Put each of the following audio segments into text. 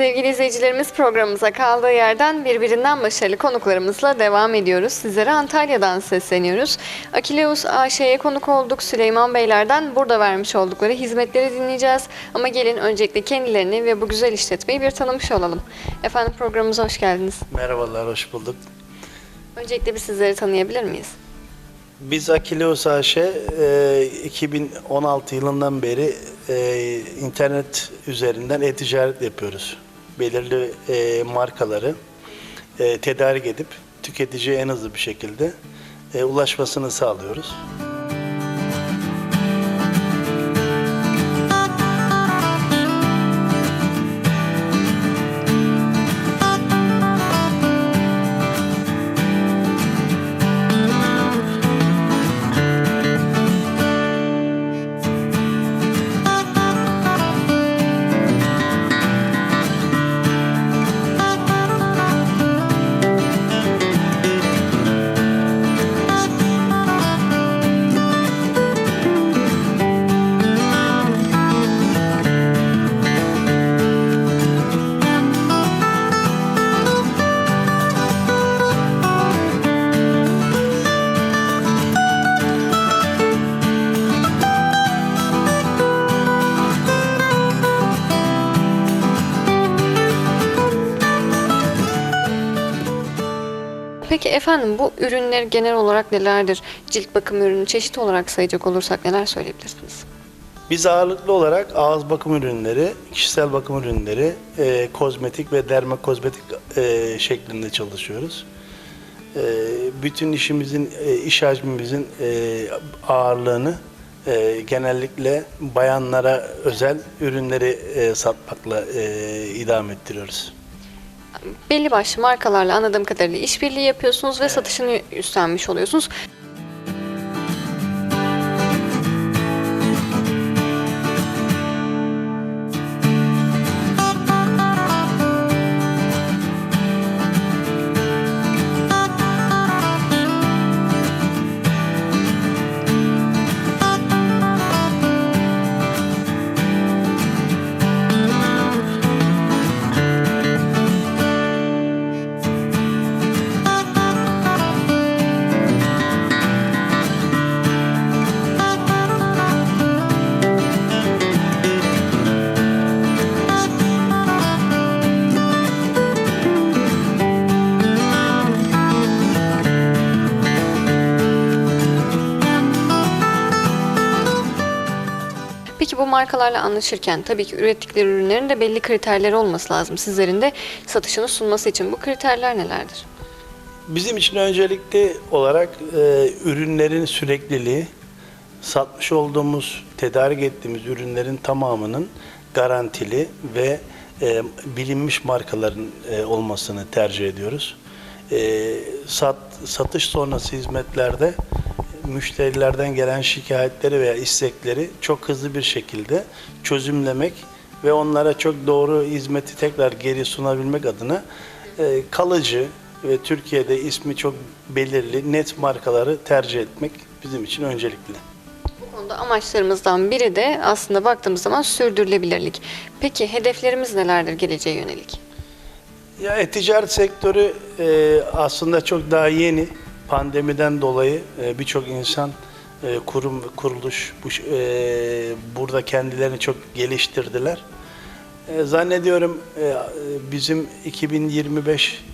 Sevgili izleyicilerimiz programımıza kaldığı yerden birbirinden başarılı konuklarımızla devam ediyoruz. Sizlere Antalya'dan sesleniyoruz. Akileus AŞ'ye konuk olduk. Süleyman Beyler'den burada vermiş oldukları hizmetleri dinleyeceğiz. Ama gelin öncelikle kendilerini ve bu güzel işletmeyi bir tanımış olalım. Efendim programımıza hoş geldiniz. Merhabalar, hoş bulduk. Öncelikle bir sizleri tanıyabilir miyiz? Biz Akileus AŞ e, 2016 yılından beri e, internet üzerinden e-ticaret yapıyoruz. Belirli e, markaları e, tedarik edip tüketiciye en hızlı bir şekilde e, ulaşmasını sağlıyoruz. Efendim bu ürünler genel olarak nelerdir? Cilt bakım ürünü çeşit olarak sayacak olursak neler söyleyebilirsiniz? Biz ağırlıklı olarak ağız bakım ürünleri, kişisel bakım ürünleri, e, kozmetik ve dermokozmetik e, şeklinde çalışıyoruz. E, bütün işimizin, e, iş hacmimizin e, ağırlığını e, genellikle bayanlara özel ürünleri e, satmakla e, idame ettiriyoruz. Belli başlı markalarla anladığım kadarıyla işbirliği yapıyorsunuz ve satışını üstlenmiş oluyorsunuz. Markalarla anlaşırken tabii ki ürettikleri ürünlerin de belli kriterleri olması lazım. Sizlerin de satışını sunması için bu kriterler nelerdir? Bizim için öncelikli olarak e, ürünlerin sürekliliği, satmış olduğumuz, tedarik ettiğimiz ürünlerin tamamının garantili ve e, bilinmiş markaların e, olmasını tercih ediyoruz. E, sat, satış sonrası hizmetlerde müşterilerden gelen şikayetleri veya istekleri çok hızlı bir şekilde çözümlemek ve onlara çok doğru hizmeti tekrar geri sunabilmek adına e, kalıcı ve Türkiye'de ismi çok belirli net markaları tercih etmek bizim için öncelikli. Bu konuda amaçlarımızdan biri de aslında baktığımız zaman sürdürülebilirlik. Peki hedeflerimiz nelerdir geleceğe yönelik? Ya e-ticaret sektörü e, aslında çok daha yeni. Pandemiden dolayı e, birçok insan, e, kurum ve kuruluş bu, e, burada kendilerini çok geliştirdiler. Zannediyorum bizim 2025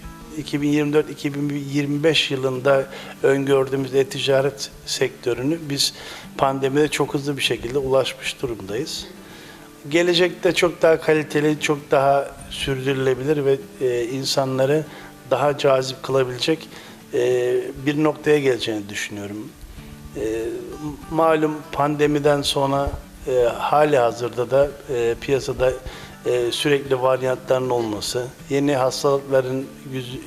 2024-2025 yılında öngördüğümüz e-ticaret sektörünü biz pandemide çok hızlı bir şekilde ulaşmış durumdayız. Gelecekte çok daha kaliteli, çok daha sürdürülebilir ve insanları daha cazip kılabilecek e, bir noktaya geleceğini düşünüyorum. E, malum pandemiden sonra e, hali hazırda da e, piyasada sürekli varyantların olması, yeni hastalıkların yüz,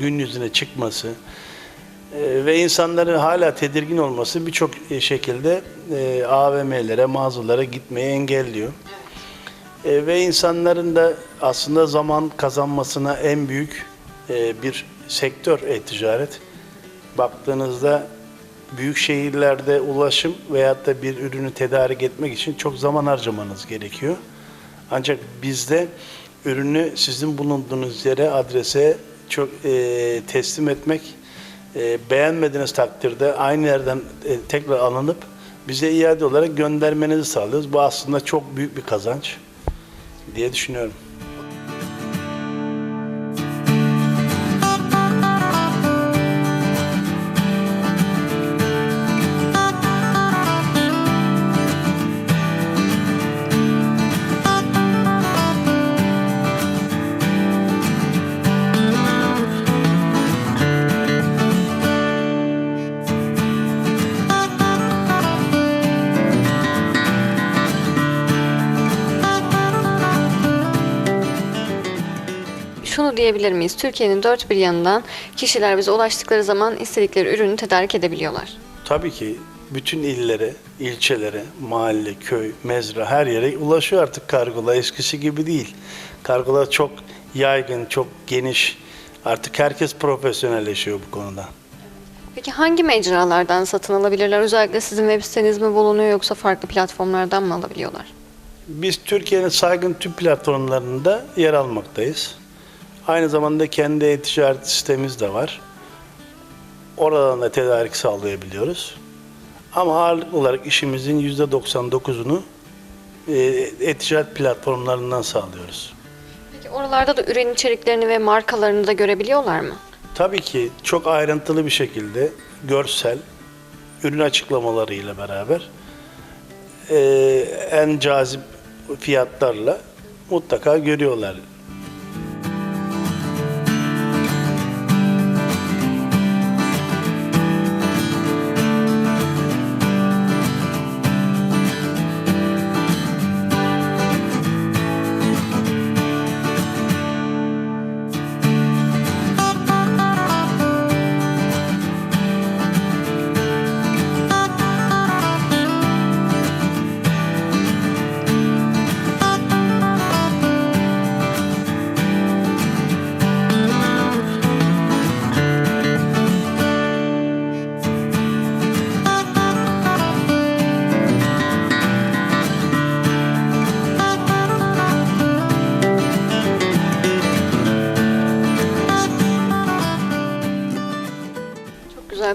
gün yüzüne çıkması, ve insanların hala tedirgin olması birçok şekilde AVM'lere, mağazalara gitmeyi engelliyor. Ve insanların da aslında zaman kazanmasına en büyük bir sektör e-ticaret. Baktığınızda büyük şehirlerde ulaşım veyahut da bir ürünü tedarik etmek için çok zaman harcamanız gerekiyor. Ancak bizde ürünü sizin bulunduğunuz yere, adrese çok e, teslim etmek, e, beğenmediğiniz takdirde aynı yerden e, tekrar alınıp bize iade olarak göndermenizi sağlıyoruz. Bu aslında çok büyük bir kazanç diye düşünüyorum. Diyebilir miyiz? Türkiye'nin dört bir yanından kişiler bize ulaştıkları zaman istedikleri ürünü tedarik edebiliyorlar. Tabii ki bütün illere, ilçelere, mahalle, köy, mezra her yere ulaşıyor artık kargolar. Eskisi gibi değil. Kargolar çok yaygın, çok geniş. Artık herkes profesyonelleşiyor bu konuda. Peki hangi mecralardan satın alabilirler? Özellikle sizin web siteniz mi bulunuyor yoksa farklı platformlardan mı alabiliyorlar? Biz Türkiye'nin saygın tüm platformlarında yer almaktayız. Aynı zamanda kendi e-ticaret sistemimiz de var. Oradan da tedarik sağlayabiliyoruz. Ama ağırlıklı olarak işimizin %99'unu e, e-ticaret platformlarından sağlıyoruz. Peki oralarda da ürün içeriklerini ve markalarını da görebiliyorlar mı? Tabii ki çok ayrıntılı bir şekilde görsel, ürün açıklamalarıyla beraber e, en cazip fiyatlarla mutlaka görüyorlar.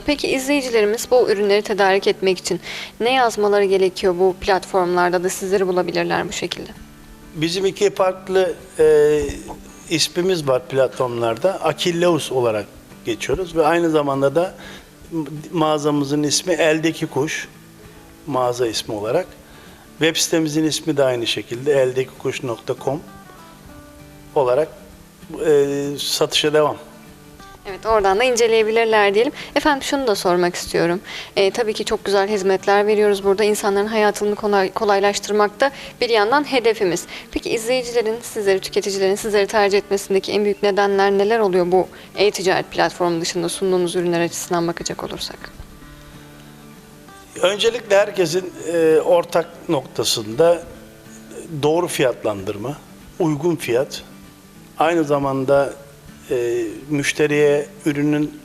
Peki izleyicilerimiz bu ürünleri tedarik etmek için ne yazmaları gerekiyor bu platformlarda da sizleri bulabilirler bu şekilde? Bizim iki farklı e, ismimiz var platformlarda. Akilleus olarak geçiyoruz ve aynı zamanda da mağazamızın ismi Eldeki Kuş mağaza ismi olarak. Web sitemizin ismi de aynı şekilde eldekikuş.com olarak e, satışa devam. Evet oradan da inceleyebilirler diyelim. Efendim şunu da sormak istiyorum. Ee, tabii ki çok güzel hizmetler veriyoruz burada. İnsanların hayatını kolay, kolaylaştırmakta bir yandan hedefimiz. Peki izleyicilerin, sizleri, tüketicilerin sizleri tercih etmesindeki en büyük nedenler neler oluyor bu e-ticaret platformu dışında sunduğunuz ürünler açısından bakacak olursak? Öncelikle herkesin e, ortak noktasında doğru fiyatlandırma, uygun fiyat, aynı zamanda e, müşteriye ürünün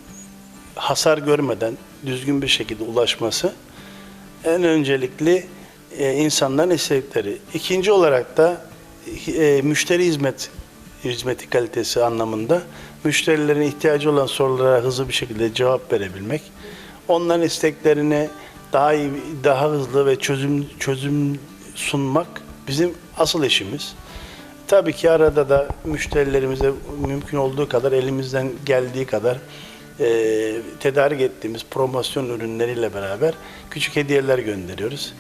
hasar görmeden düzgün bir şekilde ulaşması en öncelikli e, insanların istedikleri. İkinci olarak da e, müşteri hizmet hizmeti kalitesi anlamında müşterilerin ihtiyacı olan sorulara hızlı bir şekilde cevap verebilmek, onların isteklerine daha iyi, daha hızlı ve çözüm çözüm sunmak bizim asıl işimiz. Tabii ki arada da müşterilerimize mümkün olduğu kadar elimizden geldiği kadar e, tedarik ettiğimiz promosyon ürünleriyle beraber küçük hediyeler gönderiyoruz.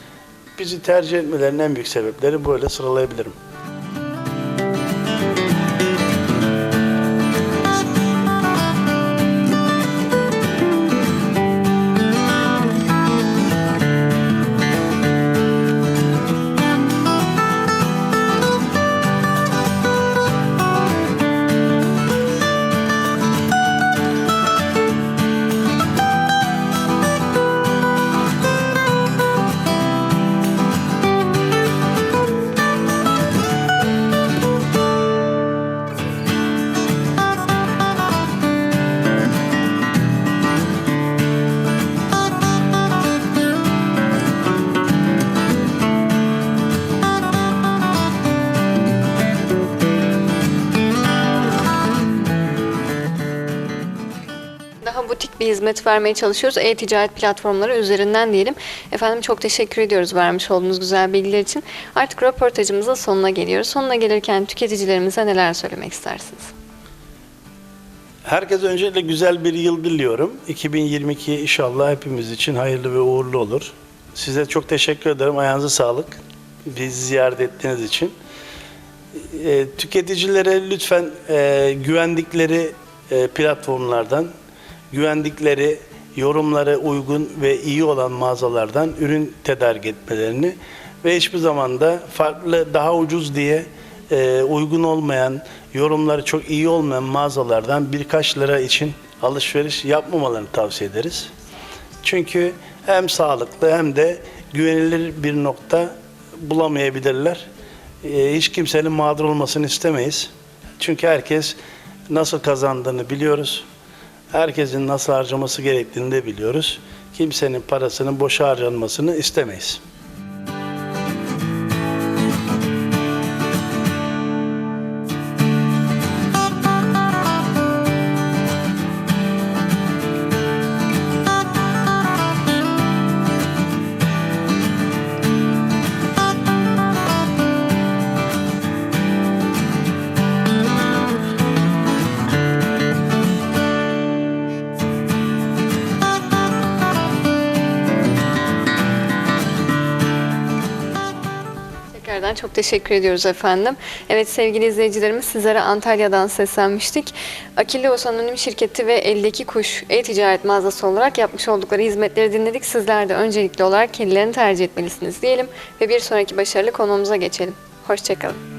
Bizi tercih etmelerinin en büyük sebepleri böyle sıralayabilirim. Hizmet vermeye çalışıyoruz. E-ticaret platformları üzerinden diyelim. Efendim çok teşekkür ediyoruz vermiş olduğunuz güzel bilgiler için. Artık röportajımızın sonuna geliyoruz. Sonuna gelirken tüketicilerimize neler söylemek istersiniz? Herkese öncelikle güzel bir yıl diliyorum. 2022 inşallah hepimiz için hayırlı ve uğurlu olur. Size çok teşekkür ederim. Ayağınıza sağlık. Bizi ziyaret ettiğiniz için. E, tüketicilere lütfen e, güvendikleri e, platformlardan, güvendikleri yorumlara uygun ve iyi olan mağazalardan ürün tedarik etmelerini ve hiçbir zaman da farklı daha ucuz diye e, uygun olmayan, yorumları çok iyi olmayan mağazalardan birkaç lira için alışveriş yapmamalarını tavsiye ederiz. Çünkü hem sağlıklı hem de güvenilir bir nokta bulamayabilirler. Ee, hiç kimsenin mağdur olmasını istemeyiz. Çünkü herkes nasıl kazandığını biliyoruz. Herkesin nasıl harcaması gerektiğini de biliyoruz. Kimsenin parasının boşa harcanmasını istemeyiz. Tekrardan çok teşekkür ediyoruz efendim. Evet sevgili izleyicilerimiz sizlere Antalya'dan seslenmiştik. Akileos Anonim Şirketi ve Eldeki Kuş e-ticaret mağazası olarak yapmış oldukları hizmetleri dinledik. Sizler de öncelikli olarak kendilerini tercih etmelisiniz diyelim ve bir sonraki başarılı konuğumuza geçelim. Hoşçakalın.